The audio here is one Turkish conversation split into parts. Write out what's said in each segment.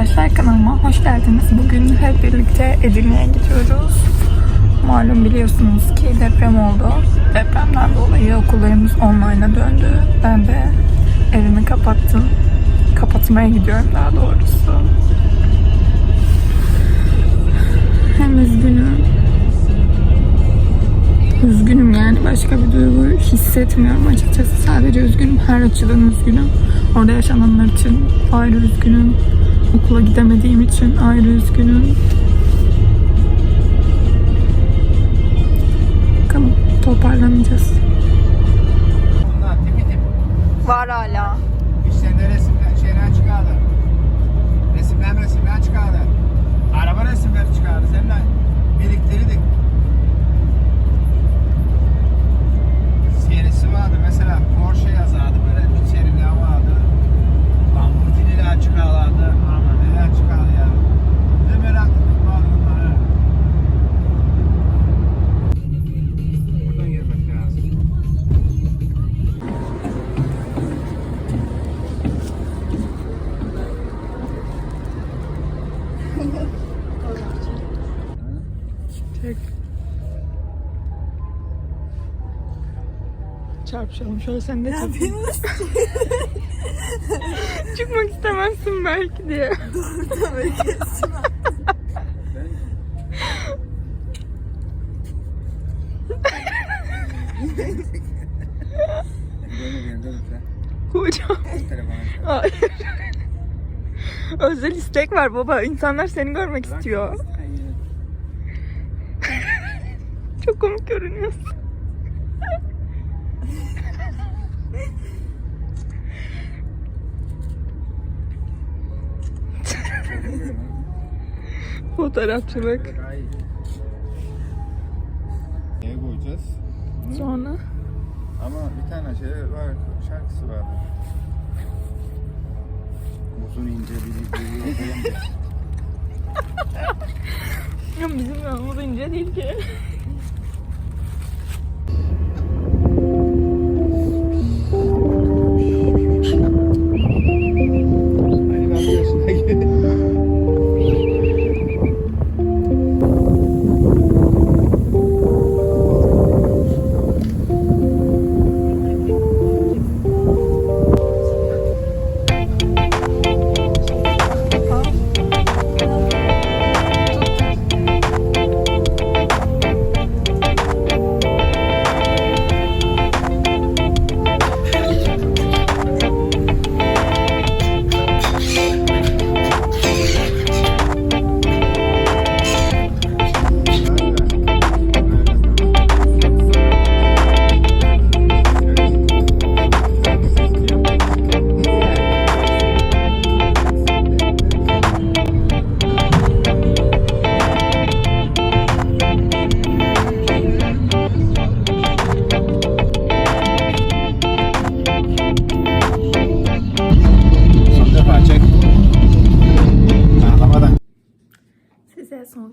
arkadaşlar kanalıma hoş geldiniz. Bugün hep birlikte Edirne'ye gidiyoruz. Malum biliyorsunuz ki deprem oldu. Depremden dolayı okullarımız online'a döndü. Ben de evimi kapattım. Kapatmaya gidiyorum daha doğrusu. Hem üzgünüm. Üzgünüm yani başka bir duygu hissetmiyorum açıkçası. Sadece üzgünüm. Her açıdan üzgünüm. Orada yaşananlar için ayrı üzgünüm. Okula gidemediğim için ayrı üzgünüm. Bakalım toparlanacağız. Var hala. İşte de resimler, şeyler çıkardı. Resimler resimler çıkardı. Araba resimleri Çek. Çarpışalım şöyle sen de çek. Çıkmak istemezsin belki diye. Hocam. Hayır. Özel istek var baba. İnsanlar seni görmek istiyor. Çok komik görünüyorsun. Fotoğrafçılık. Neye koyacağız? Hı? Sonra Ama bir tane şey var, şarkısı vardı. Uzun ince bir bir ya bizim yolumuz ince değil ki.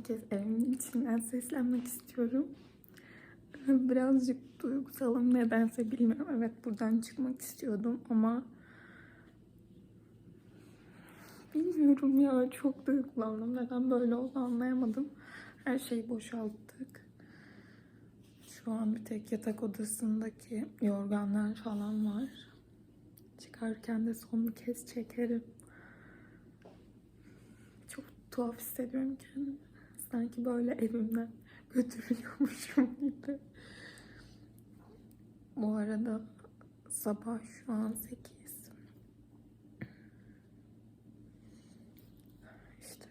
Kez evimin içinden seslenmek istiyorum. Birazcık duygusalım nedense bilmiyorum. Evet buradan çıkmak istiyordum ama bilmiyorum ya çok duygulandım. Neden böyle oldu anlayamadım. Her şeyi boşalttık. Şu an bir tek yatak odasındaki yorganlar falan var. Çıkarken de son bir kez çekerim. Çok tuhaf hissediyorum kendimi. Sanki böyle evimden götürülüyormuşum gibi. Bu arada sabah şu an 8. İşte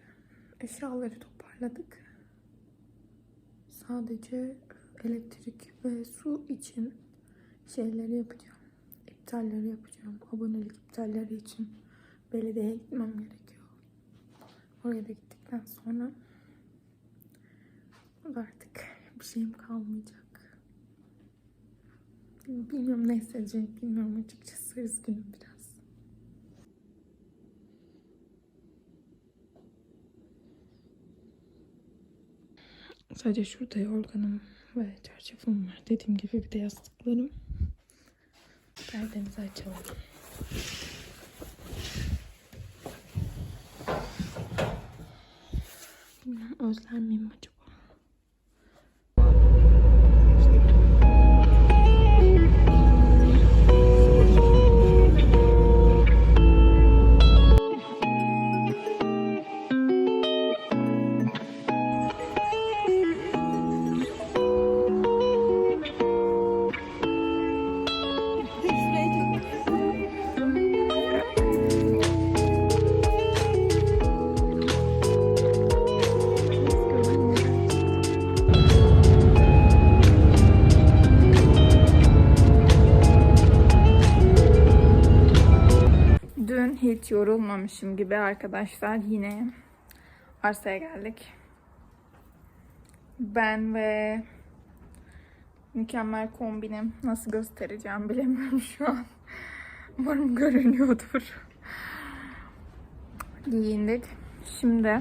eşyaları toparladık. Sadece elektrik ve su için şeyleri yapacağım. İptalleri yapacağım. Abonelik iptalleri için belediyeye gitmem gerekiyor. Oraya da gittikten sonra artık bir şeyim kalmayacak. Bilmiyorum ne hissedeceğim bilmiyorum açıkçası üzgünüm biraz. Sadece şurada yorganım ve çarşafım var. Dediğim gibi bir de yastıklarım. Perdemizi açalım. özler miyim acaba? Yorulmamışım gibi arkadaşlar yine arsaya geldik. Ben ve mükemmel kombinim nasıl göstereceğim bilemiyorum şu an. Umarım görünüyordur. Giyindik. Şimdi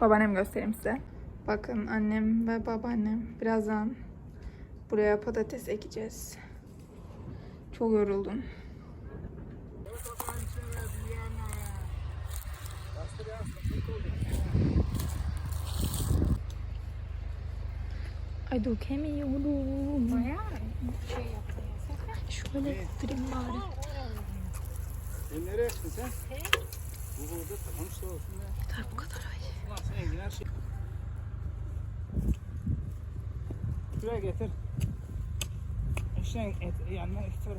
babaannem göstereyim size. Bakın annem ve babaannem birazdan buraya patates ekeceğiz. Çok yoruldum. Ay dökemiyorum. Şöyle yaptırayım bari. E nereye çıktın sen? Bu burada tamam işte olsun ya. Yeter bu kadar ay. Ulan sen Engin her şey. Şuraya getir. Eşeğin et, yanına getir.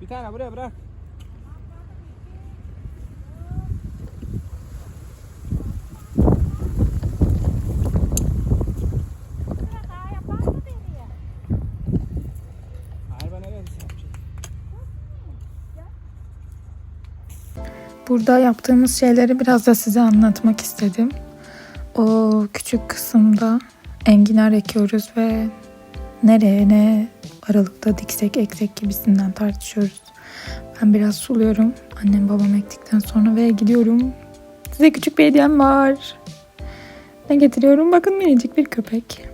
Bir tane buraya bırak. Burada yaptığımız şeyleri biraz da size anlatmak istedim. O küçük kısımda enginar ekiyoruz ve nereye ne aralıkta diksek eksek gibisinden tartışıyoruz. Ben biraz suluyorum. Annem babam ektikten sonra ve gidiyorum. Size küçük bir hediyem var. Ne getiriyorum? Bakın minicik bir köpek.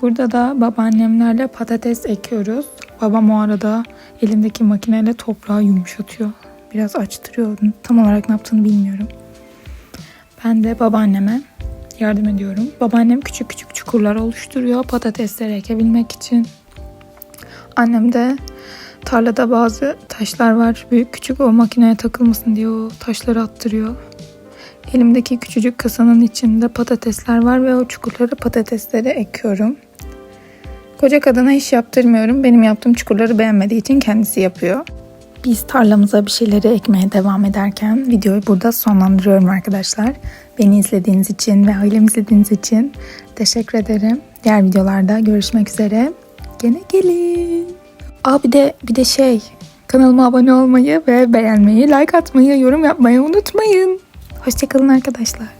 Burada da babaannemlerle patates ekiyoruz. Babam o arada elindeki makineyle toprağı yumuşatıyor. Biraz açtırıyor. Tam olarak ne yaptığını bilmiyorum. Ben de babaanneme yardım ediyorum. Babaannem küçük küçük çukurlar oluşturuyor patatesleri ekebilmek için. Annem de tarlada bazı taşlar var. Büyük küçük o makineye takılmasın diye o taşları attırıyor. Elimdeki küçücük kasanın içinde patatesler var ve o çukurlara patatesleri ekiyorum. Koca kadına iş yaptırmıyorum. Benim yaptığım çukurları beğenmediği için kendisi yapıyor. Biz tarlamıza bir şeyleri ekmeye devam ederken videoyu burada sonlandırıyorum arkadaşlar. Beni izlediğiniz için ve ailemi izlediğiniz için teşekkür ederim. Diğer videolarda görüşmek üzere. Gene gelin. Aa bir de bir de şey kanalıma abone olmayı ve beğenmeyi, like atmayı, yorum yapmayı unutmayın. Hoşçakalın arkadaşlar.